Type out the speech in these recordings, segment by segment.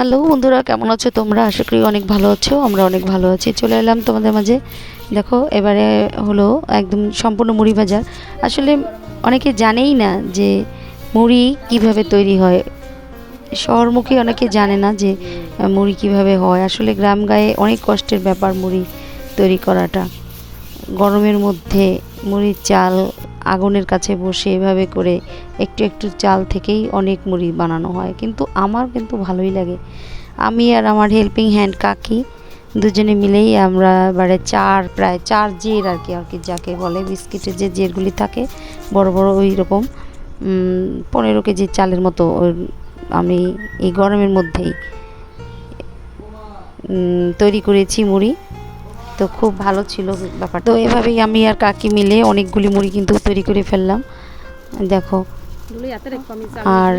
Hello বন্ধুরা, কেমন আছো তোমরা? আশা করি অনেক ভালো আছো, আমরা অনেক ভালো আছি। চলে এলাম তোমাদের মাঝে। দেখো, এবারে হলো একদম সম্পূর্ণ মুড়ি ভাজা। আসলে অনেকে জানেই না যে মুড়ি কীভাবে তৈরি হয়। শহরমুখী অনেকে জানে না যে মুড়ি কীভাবে হয়। আসলে গ্রাম গায়ে অনেক কষ্টের ব্যাপার মুড়ি তৈরি করাটা। গরমের মধ্যে মুড়ির চাল আগুনের কাছে বসে এভাবে করে একটু একটু চাল থেকেই অনেক মুড়ি বানানো হয়। কিন্তু আমার কিন্তু ভালোই লাগে। আমি আর আমার হেল্পিং হ্যান্ড কাকি দুজনে মিলেই আমরা এবারে চার, প্রায় চার জের আর কি আর কি যাকে বলে বিস্কিটের যে জেরগুলি থাকে, বড় বড় ওই রকম পনেরো কেজি চালের মতো আমি এই গরমের মধ্যেই তৈরি করেছি মুড়ি। তো খুব ভালো ছিল ব্যাপারটা। তো এভাবেই আমি আর কাকি মিলে অনেকগুলি মুড়ি কিন্তু তৈরি করে ফেললাম। দেখো। আর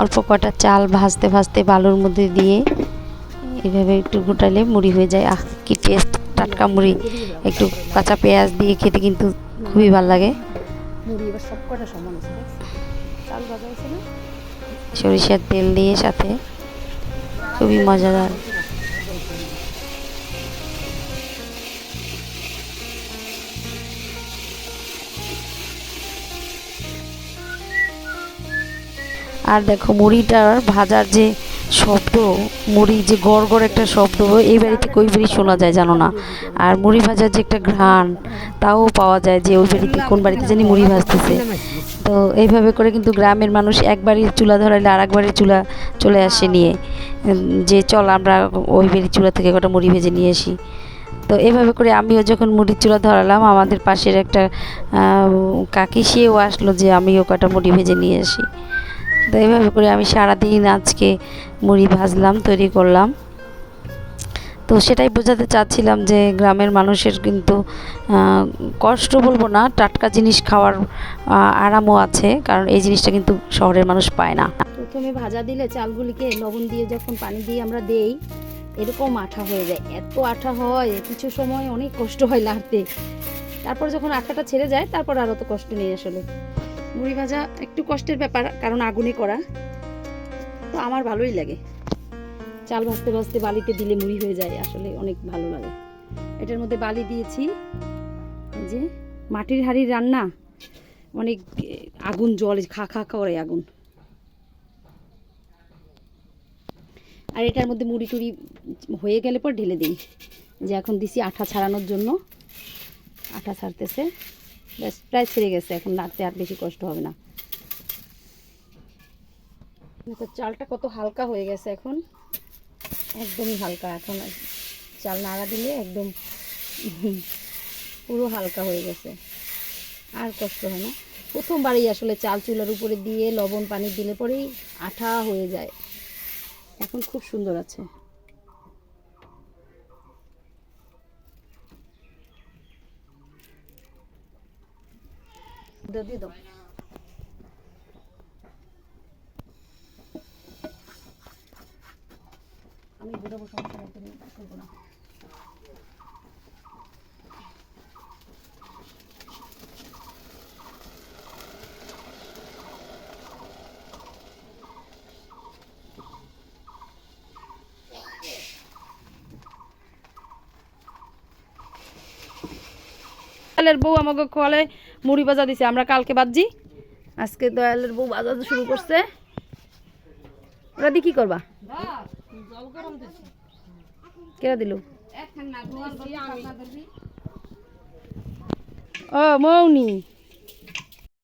অল্প কটা চাল ভাজতে ভাজতে বালুর মধ্যে দিয়ে এভাবে একটু গোটালে মুড়ি হয়ে যায়। আহ কি টেস্ট টাটকা মুড়ি। একটু কাঁচা পেঁয়াজ দিয়ে খেতে কিন্তু খুবই ভালো লাগে। মুড়ি এবার সব কটা সমান আছে দেখ। চাল ভাজা হয়েছে না? সরিষার তেল দিয়ে সাথে। খুবই মজাদার। আর দেখো মুড়িটার ভাজার যে শব্দ, মুড়ি যে গড় গড় একটা শব্দ, এই বাড়িতে কই বাড়ি শোনা যায় জানো না? আর মুড়ি ভাজার যে একটা ঘ্রাণ, তাও পাওয়া যায় যে ওই বাড়িতে, কোন বাড়িতে জানি মুড়ি ভাজতেছে। তো এইভাবে করে কিন্তু গ্রামের মানুষ এক বাড়ির চুলা ধরাইলে আর এক বাড়ির চুলা চলে আসে নিয়ে। যে চল আমরা ওই বাড়ির চুলা থেকে কটা মুড়ি ভেজে নিয়ে আসি। তো এভাবে করে আমিও যখন মুড়ির চুলা ধরালাম, আমাদের পাশের একটা কাকি, সেও আসলো যে আমিও কটা মুড়ি ভেজে নিয়ে আসি। তো এইভাবে করে আমি সারাদিন আজকে মুড়ি ভাজলাম, তৈরি করলাম। তো সেটাই বোঝাতে চাচ্ছিলাম যে গ্রামের মানুষের কিন্তু কষ্ট বলব না, টাটকা জিনিস খাওয়ার আরামও আছে, কারণ এই জিনিসটা কিন্তু শহরের মানুষ পায় না। প্রথমে ভাজা দিলে চালগুলিকে লবণ দিয়ে যখন পানি দিয়ে আমরা দেই, এরকম আঠা হয়ে যায়। এত আঠা হয়, কিছু সময় অনেক কষ্ট হয় লাড়তে। তারপর যখন আঠাটা ছেড়ে যায়, তারপর আর অত কষ্ট নেই আসলে। মুড়ি ভাজা একটু কষ্টের ব্যাপার, কারণ আগুনে করা। তো আমার ভালোই লাগে। চাল ভাজতে ভাজতে বালিতে দিলে মুড়ি হয়ে যায়, আসলে অনেক ভালো লাগে। এটার মধ্যে বালি দিয়েছি। যে মাটির হাঁড়ির রান্না, অনেক আগুন, জল খা খা করে আগুন। আর এটার মধ্যে মুড়ি টুড়ি হয়ে গেলে পর ঢেলে দিই। যে এখন দিছি আঠা ছাড়ানোর জন্য। আঠা ছাড়তেছে। ব্যাস প্রায় ছেড়ে গেছে, এখন নাড়তে আর বেশি কষ্ট হবে না। চালটা কত হালকা হয়ে গেছে এখন। একদমই হালকা, এখন চাল নাড়া দিলে একদম পুরো হালকা হয়ে গেছে। আর কষ্ট হয় না। প্রথমবারই আসলে চাল চুলার উপরে দিয়ে লবণ পানি দিলে পরেই আঠা হয়ে যায়। এখন খুব সুন্দর আছে। দাও, দিয়ে দাও আমি বোঝাবো সমস্যা নাই তুমি করব না দয়ালের বউ আমাকে খোয়ালে মুড়ি ভাজা দিছে আমরা কালকে বাজি আজকে দয়ালের বউ বাজা শুরু করছে। ওরা দিয়ে কি করবা? কেরা দিল? ও মৌনি।